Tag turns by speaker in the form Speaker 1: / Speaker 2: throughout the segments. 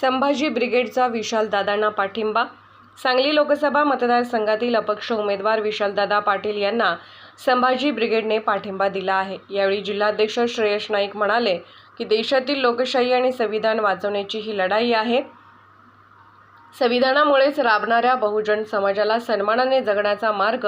Speaker 1: संभाजी ब्रिगेडचा विशालदादांना पाठिंबा. सांगली लोकसभा मतदारसंघातील अपक्ष उमेदवार विशालदादा पाटील यांना संभाजी ब्रिगेडने पाठिंबा दिला आहे. यावेळी जिल्हाध्यक्ष श्रेयश नाईक म्हणाले की देशातील लोकशाही आणि संविधान वाचवण्याची ही लढाई आहे. संविधानामुळेच राबणाऱ्या बहुजन समाजाला सन्मानाने जगण्याचा मार्ग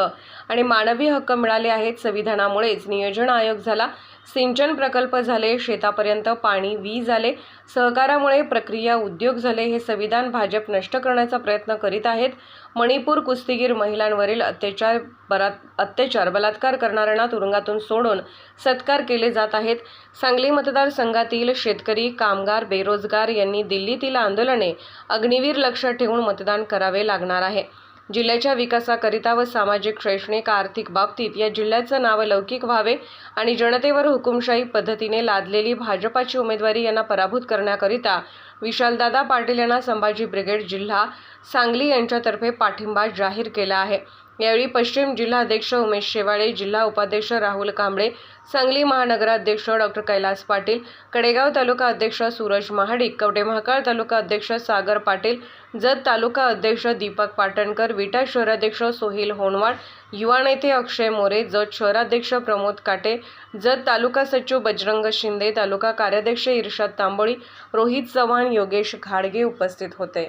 Speaker 1: आणि मानवी हक्क मिळाले आहेत. संविधानामुळेच नियोजन आयोग झाला. सिंचन प्रकल्प झाले शेतापर्यंत पाणी वीज आले. सहकारामुळे प्रक्रिया उद्योग झाले. हे संविधान भाजप नष्ट करण्याचा प्रयत्न करीत आहेत. मणिपूर कुस्तीगीर महिलांवरील अत्याचार बरात अत्याचार बलात्कार करणाऱ्यांना तुरुंगातून सोडून सत्कार केले जात आहेत. सांगली मतदारसंघातील शेतकरी कामगार बेरोजगार यांनी दिल्लीतील आंदोलने अग्निवीर लक्षात ठेवून मतदान करावे लागणार आहे. जिल्ह्याच्या विकासाकरिता व सामाजिक शैक्षणिक आर्थिक बाबतीत या जिल्ह्याचं नाव लौकिक व्हावे आणि जनतेवर हुकुमशाही पद्धतीने लादलेली भाजपाची उमेदवारी यांना पराभूत करण्याकरिता विशालदादा पाटील यांना संभाजी ब्रिगेड जिल्हा सांगली यांच्यातर्फे पाठिंबा जाहीर केला आहे. यावेळी पश्चिम जिल्हा अध्यक्ष उमेश शेवाळे जिल्हा उपाध्यक्ष राहुल कांबळे सांगली महानगराध्यक्ष डॉक्टर कैलास पाटील कडेगाव तालुका अध्यक्ष सूरज महाडिक कवटे महाकाळ तालुका अध्यक्ष सागर पाटील जत तालुका अध्यक्ष दीपक पाटणकर विटा शहराध्यक्ष सोहिल होणवाड युवा नेते अक्षय मोरे जत शहराध्यक्ष प्रमोद काटे जत तालुका सचिव बजरंग शिंदे तालुका कार्याध्यक्ष इर्षाद तांबोळी रोहित चव्हाण योगेश घाडगे उपस्थित होते.